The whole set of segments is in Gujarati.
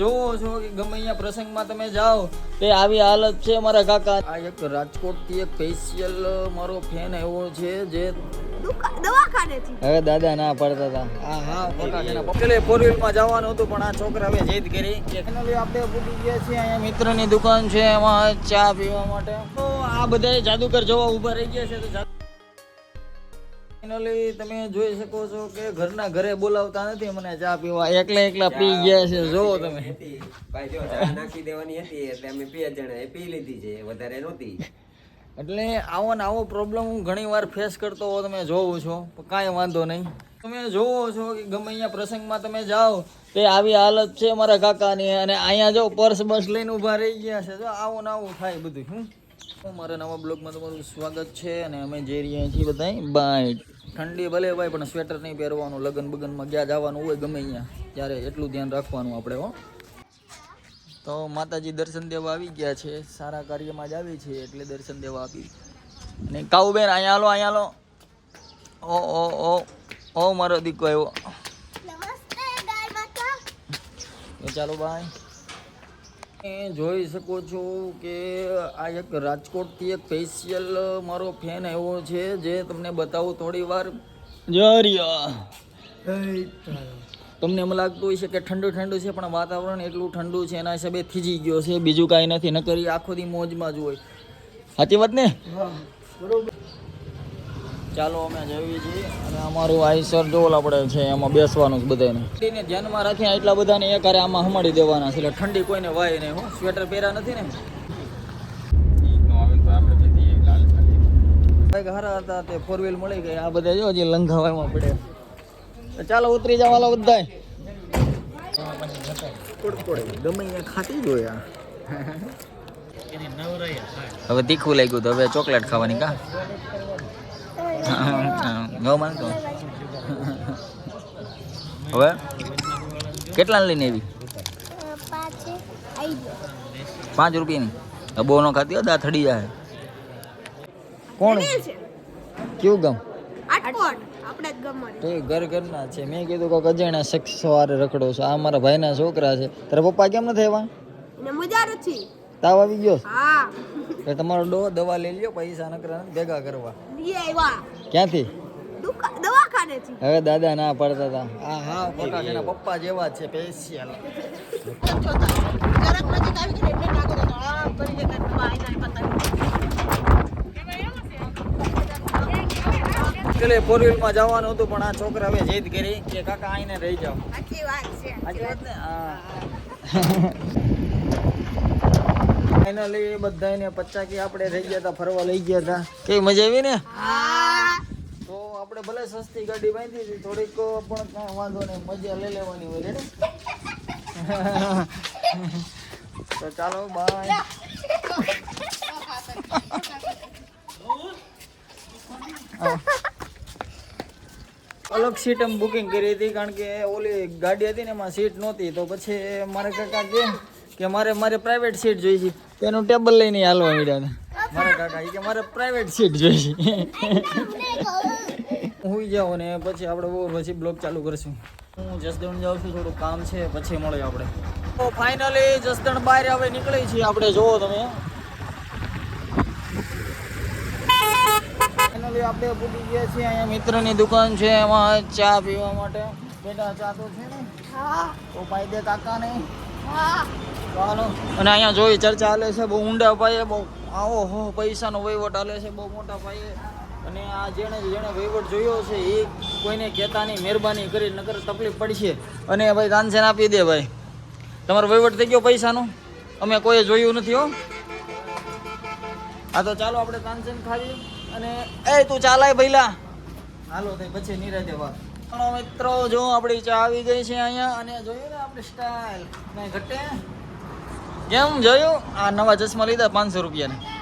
જોવો છો કે ગમે અહીંયા પ્રસંગમાં તમે જાઓ તે આવી હાલત છે મારા કાકા. આ એક રાજકોટથી એક સ્પેશિયલ મારો ફેન એવો છે જે હવે દાદા ના પડતા હતા. હા હા ફોર વ્હીલમાં જવાનું હતું પણ આ છોકરા હવે જીદ કરી. ફાઇનલી આપણે ગયા છીએ અહીંયા મિત્રની દુકાન છે એમાં ચા પીવા માટે. તો આ બધા જાદુગર જોવા ઊભા રહી ગયા છે તો ફાઇનલી તમે જોઈ શકો છો કે ઘરના ઘરે બોલાવતા નથી મને ચા પીવા. એકલા એકલા પી ગયા છે જો તમે. ભાઈ જો ચા નાખી દેવાની હતી એટલે અમે બે જણા પી લીધી છે વધારે નહોતી. એટલે આવો ને આવો પ્રોબ્લેમ હું ઘણી વાર ફેસ કરતો હોઉં તમે જોવો છો. કાંઈ વાંધો નહીં. તમે જોવો છો કે ગમે અહીંયા પ્રસંગમાં તમે જાઓ તે આવી હાલત છે મારા કાકાની અને અહીંયા જો પર્સ બસ લઈને ઊભા રહી ગયા છે. જો આવું ને આવું થાય બધું હું મારા નવા બ્લોગમાં તમારું સ્વાગત છે અને અમે જઈ રહ્યા છીએ બધા બાય ઠંડી ભલે ભાઈ પણ સ્વેટર નહીં પહેરવાનું લગન બગનમાં ગયા જવાનું હોય ગમે અહીંયા ત્યારે એટલું ધ્યાન રાખવાનું આપણે હો. તો માતાજી દર્શન દેવા આવી ગયા છે સારા કાર્યમાં જ આવી છે એટલે દર્શન દેવા આપી અને કાઉબેન અહીંયા લો અહીંયા લો ઓ ઓ ઓ ઓ મારો દીકરો તો ચાલો ભાઈ જોઈ શકો છો કે આ એક રાજકોટથી એક સ્પેશિયલ મારો ફેન એવો છે જે તમને બતાવું થોડી વાર. તમને એમ લાગતું હોય છે કે ઠંડુ ઠંડુ છે પણ વાતાવરણ એટલું ઠંડુ છે એના હિસાબે થીજી ગયો છે બીજું કાંઈ નથી ન કરી આખો દી મોજમાં જ હોય. સાચી વાત ને? ચાલો, અમે જઈએ છીએ. અને અમારું આઈસર ડોલ આપણે છે, એમાં બેસવાનું જ બધાને એને ધ્યાનમાં રાખીને એટલા બધાને એક હારે આમાં હમાડી દેવાના છે, એટલે ઠંડી કોઈને વાય નહીં, હું. સ્વેટર પહેર્યા નથી ને? હારા હતા, તે ફોર વ્હીલ મળી ગઈ. આ બધા જો હજી લંઘાવામાં પડે. ચાલો, ઉતરી જવા બધા ગમે ખાતી જ હવે તીખું લાગ્યું તો હવે ચોકલેટ ખાવાની કા? ન માનતો હવે? કેટલા લઈને આવી? પાંચ રૂપિયાની. બહુ નો ખાતી દા થડી જાય. કોણ? કયું ગમ? તો ઘર ઘરના છે. મેં કીધું કે અજાણ્યા શખ્સ સવારે રખડો છો. આ મારા ભાઈના છોકરા છે. તારા પપ્પા કેમ નથી આવ્યા? મજા નથી. તાવ આવી ગયો હા. તમારો ડો દવા લઈ લ્યો પૈસા નકરા ભેગા કરવા. ક્યાંથી? હવે દાદા ના પડતા હતા હા હા ખોટા છે પપ્પા જેવા છે સ્પેશિયલ પેલે ફોર વ્હીલમાં જવાનું હતું પણ આ છોકરા હવે જીદ કરી કે કાકા આઈને રહી જાઓ. સાચી વાત છે સાચી વાત. ને ફાઇનલી બધાને પચાકી આપણે રહી ગયા હતા ફરવા લઈ ગયા હતા કેવી મજા આવી ને? હા તો આપણે ભલે સસ્તી ગાડી બાંધી હતી, થોડીક પણ કાંઈ વાંધો નહીં, મજા લઈ લેવાની હોય ને? તો ચાલો બાય અલગ સીટ એમ બુકિંગ કરી હતી, કારણ કે ઓલી ગાડી હતી ને, એમાં સીટ નહોતી. તો પછી મારે કાકા કે કે મારે મારે પ્રાઇવેટ સીટ જોઈ છે તેનું ટેબલ લઈને હાલવા મળ્યા હતા. મારા કાકા કે મારે પ્રાઇવેટ સીટ જોઈ છે હું જાઉં ને પછી આપણે બહુ પછી બ્લોગ ચાલુ કરશું. હું જસદણ જાઉં છું થોડું કામ છે પછી મળે આપણે. તો ફાઇનલી જસદણ બહાર હવે નીકળી છીએ આપણે જોવો તમે. ફાઇનલી આપણે પૂરી ગયા છીએ અહીંયા મિત્રની દુકાન છે એમાં ચા પીવા માટે. બેટા ચા તો છે ને? હા. તો ભાઈ દે કાકા ને ચાલો. અને અહીંયા જોઈ ચર્ચા હાલે છે બહુ ઊંડા પાયે બહુ આવો હો પૈસાનો વહીવટ હાલે છે બહુ મોટા પાયે. અને આ જેણે જેણે વહીવટ જોયો છે, એ કોઈને કહેતા નહીં મહેરબાની કરી, નકર તકલીફ પડશે. અને ભાઈ દાનસેન આપી દે ભાઈ. તમારો વહીવટ થઈ ગયો પૈસાનો? અમે કોઈએ જોયું નથી, હો. હા તો ચાલો આપણે તાનસેન ખાવી અને એ, તું ચાલાય ભઈલા. હાલો થઈ પછી નિરાજે વાત. મિત્રો, જો આપણી ચા આવી ગઈ છે અહીંયા, અને જોયું ને આપણી સ્ટાઇલ ઘટે. કેમ જોયું? આ નવા ચશ્મા લીધા પાંચસો રૂપિયાના.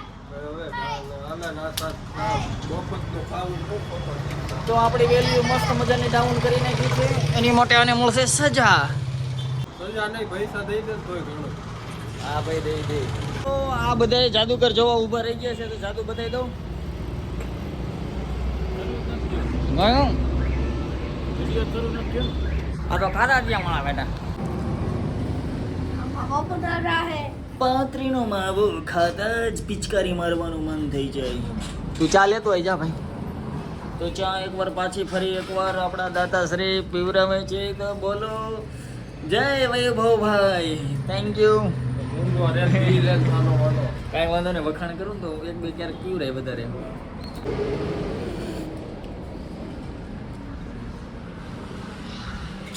તો આપણી વેલ્યુ મસ્ત મજાની ડાઉન કરી નાખી છે. એની માટે આને મળશે સજા. સજા નહીં પૈસા દઈ દે તો હા ભાઈ દઈ દે. તો આ બધા જાદુગર જોવા ઊભા રહી ગયા છે તો જાદુ બતાવી દઉં. ગયું આ તો ખારા ત્યાં મળા બેટા પાત્રીનો માવો ખાતા જ પિચકારી મારવાનું મન થઈ જાય. તું ચા લેતો આવી જા ભાઈ. તો ચા એકવાર પાછી ફરી એકવાર આપણા દાતાશ્રી પીવરાવે છે તો બોલો. જય વૈભવભાઈ. થેન્ક યુ કાંઈ વાંધો નહીં વખાણ કરું ને તો એક બે ક્યારેક રહે વધારે.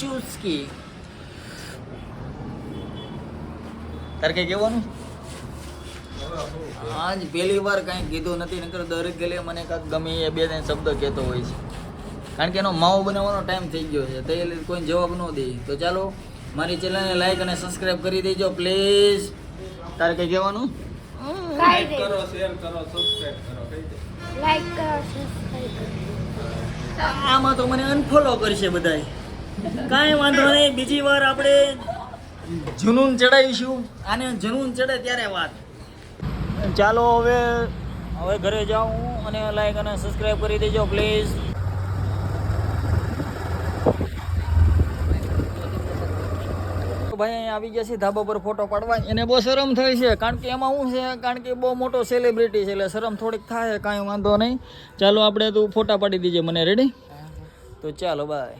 ચુસ્કી. તારે કઈ કહેવાનું આજ પહેલી વાર કાંઈ કીધું નથી નકર દરેક ગેલે મને કાંઈક ગમે એ બે ત્રણ શબ્દ કહેતો હોય છે. કારણ કે એનો માવો બનાવવાનો ટાઈમ થઈ ગયો છે તો એ કોઈ જવાબ ન દે. તો ચાલો મારી ચેનલને લાઈક અને સબસ્ક્રાઇબ કરી દેજો પ્લીઝ તારે કઈ કહેવાનું? કાઈ દે? લાઈક કરો સબસ્ક્રાઇબ કરો. આમાં તો મને અનફોલો કરશે બધાય. કાંઈ વાંધો નહીં બીજી વાર આપણે જુનૂન ચડાવીશું આને જુનૂન ચડે ત્યારે વાત. ચાલો હવે હવે ઘરે જાઉં અને લાઈક અને સબસ્ક્રાઈબ કરી દેજો પ્લીઝ ભાઈ અહીંયા આવી ગયા છે ધાબા પર ફોટો પાડવા. એને બહુ શરમ થઈ છે, કારણ કે એમાં શું છે, કારણ કે બહુ મોટો સેલિબ્રિટી છે, એટલે શરમ થોડીક થાય કાંઈ વાંધો નહીં. ચાલો આપણે તું ફોટા પાડી દીજે, મને રેડી તો ચાલો બાય